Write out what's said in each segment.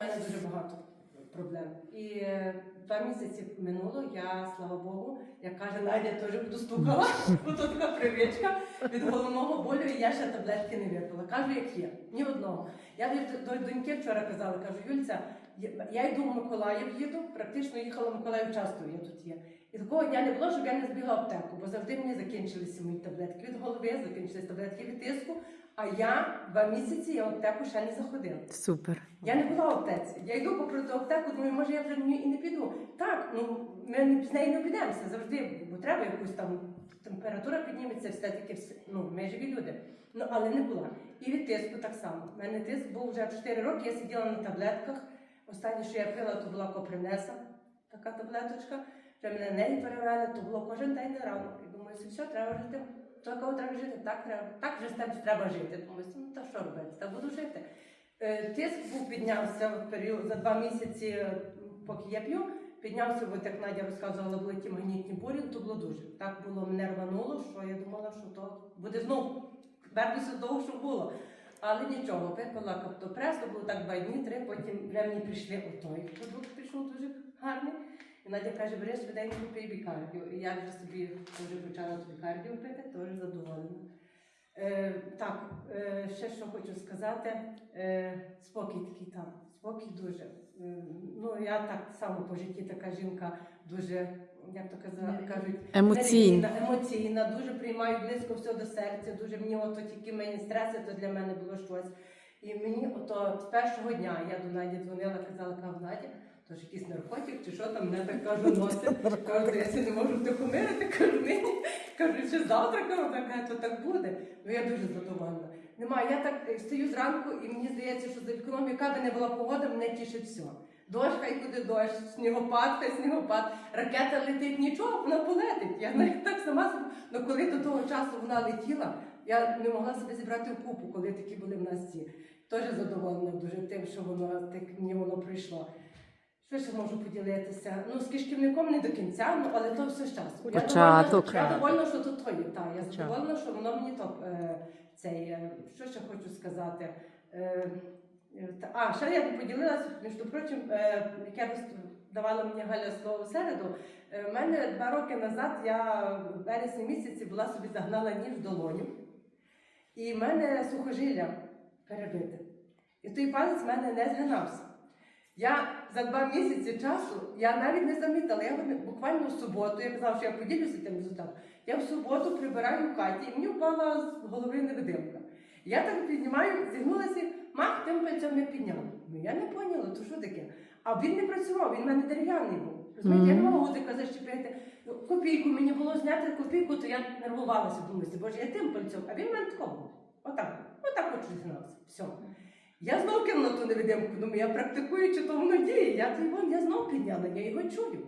Мене дуже багато проблем. І е, два місяці минуло, я, слава Богу, як каже Надя, теж буду стукала, бо то така привичка від головного болю, і я ще таблетки не випила. Кажу, як є, ні одного. Я до доньки вчора казала, кажу, Юльця, я- йду в Миколаїв, їду, практично їхала в Миколаїв часто, я тут є. І такого дня не було, щоб я не збігла в аптеку, бо завжди мені закінчилися мої таблетки від голови, закінчилися таблетки від тиску. А я два місяці я в аптеку ще не заходила. Супер. Я не була в аптеці. Я йду попри ту аптеку, думаю, може я вже в ній і не піду. Так, ну ми з нею не обійдемося завжди, бо треба якусь там температура підніметься, все-таки все- ну, ми живі люди. Ну, але не була. І від тиску так само. У мене тиск був вже 4 роки, я сиділа на таблетках. Останнє, що я пила, то була копринеса, така таблеточка. Вже мене неї перевели, то було кожен день на ранок. І думаю, все, треба жити. Такого треба жити, так треба, так вже з тим треба жити. Думаю, ну та що робити, та буду жити. Е, Тиск був піднявся в період за два місяці, е, поки я п'ю. Піднявся, от як Надя розказувала, були ті магнітні бурі, то було дуже. Так було, мене рвануло, що я думала, що то буде знов вернуся до того, що було. Але нічого, випила коптопресу, то було так два дні, три, потім вже мені прийшли отой продукт, прийшов дуже гарний. І Надя каже, бери швиденько пий бікардіо. І я вже собі вже почала тобі кардіо пити, теж задоволена. Е, так, е, ще що хочу сказати, е, спокій такий там, спокій дуже. Ну, я так само по житті така жінка дуже, як то каза- кажуть, Емоційна. емоційна, дуже приймаю близько все до серця, дуже мені ото тільки мені стреси, то для мене було щось. І мені ото з першого дня я до Наді дзвонила, казала, Надя, то ж якийсь наркотик чи що там мене так кажу носить. Кажу, я ся не можу втихомирити, кажу, нині. Кажу, що завтра кажу, така, то так буде. Ну я дуже задоволена. Немає, я так е, встаю зранку і мені здається, що за вікном, яка би не була погода, мене тішить все. Дощ, хай буде дощ, снігопад, хай снігопад, ракета летить, нічого, вона полетить. Я навіть так сама собі. Ну коли до того часу вона летіла, я не могла себе зібрати в купу, коли такі були в нас ці. Теж задоволена дуже тим, що воно так мені воно прийшло. Що ще можу поділитися? Ну, з кишківником не до кінця, ну але то все з часу. Я Початок. Я довольна, що тут то є. Так, я задоволена, що воно мені то е, цей. е, Що ще хочу сказати? Е, е, та- а, ще я би поділилася, між прочим, е, яке роз- давала мені Галя слово в середу. Е, У мене два роки назад я в вересні місяці була собі загнала ніж в долоню, і в мене сухожилля перебите. І той палець в мене не згинався. Я за два місяці часу я навіть не замітила. Я буквально в суботу, я казала, що я поділюся тим результатом. Я в суботу прибираю в хаті, і мені впала з голови невидимка. Я так піднімаю, зігнулася, мах, тим пальцем не підняла. Ну я не поняла, то що таке. А він не працював, він в мене дерев'яний був. Розумієте, я не могла гудзика защепити. Ну, Копійку мені було зняти копійку, то я нервувалася, думаю, боже, я тим пальцем, а він в мене такого. Отак, отак от зізнався. Все. Я знов кинула ту невидимку, думаю, я практикую, чи то воно діє. Я, то вон, я знов підняла, я його чую.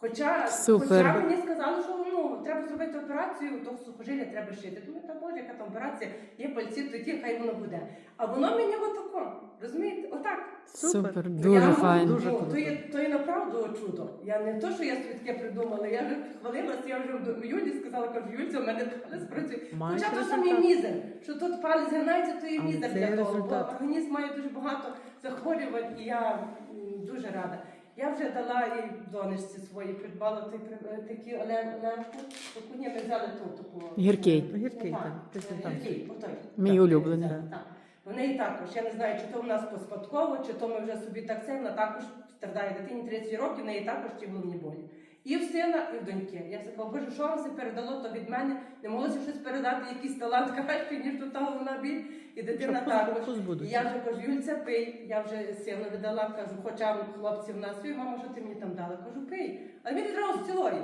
Хоча, Супер. хоча мені сказали, що ну, треба зробити операцію, то сухожилля треба шити. Думаю, та боже, яка там операція, є пальці, тоді хай воно буде. А воно мені отако, розумієте, отак. Супер, Я дуже можу, файно. Дуже ну, то, є, то є направду чудо. Я не то, що я собі таке придумала, я вже хвалилася, я вже до Юлі сказала, кажу, Юльця, у мене палець працює. Хоча то саме мізер, що тут палець згинається, то Але мізер для того. результат. Бо організм має дуже багато захворювань, і я м, дуже рада. Я вже дала і донечці своїй, придбала той при- е, такі лемку, таку ні, ми взяли ту таку. Гіркий. Гіркий, Так. Гіркий, отой. Мій улюблений. так, так. В неї також. Я не знаю, чи то в нас поспадково, чи то ми вже собі так це, вона також страдає дитині 30 років, в неї також ті головні болі. І в сина, і в доньки. Я сказала, боже, що вам це передало, то від мене не моглося щось передати, якийсь талант кращий, ніж до того вона біль, і дитина Щоб також. І я вже кажу, Юльця, пий. Я вже сину видала, кажу, хоча хлопці в нас, ой, мама, що ти мені там дала? Кажу, пий. Але він відразу цілої.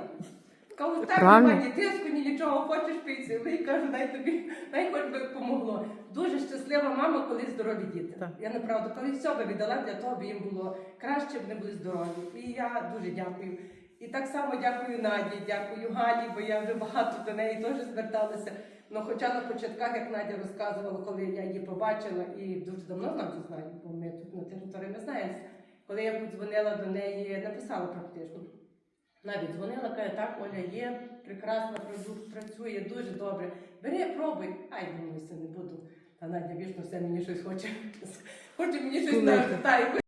Кажу, так, немає ні тиску, ні нічого, хочеш пий цілий. Кажу, дай тобі, дай хоч би помогло. Дуже щаслива мама, коли здорові діти. Так. Я направду, коли все би віддала для того, аби їм було краще, б вони були здорові. І я дуже дякую. І так само дякую Наді, дякую Галі, бо я вже багато до неї теж зверталася. Ну, хоча на початках, як Надя розказувала, коли я її побачила, і дуже давно Надю знаю, бо ми тут на території ми знаємося. Коли я подзвонила до неї, написала практично. Навіть дзвонила, каже, так, Оля є, прекрасна продукт, працює дуже добре. Бери, пробуй. Ай, думаю, це не буду. Та Надя вічно все мені щось хоче. Хоче мені щось Тулити. на та,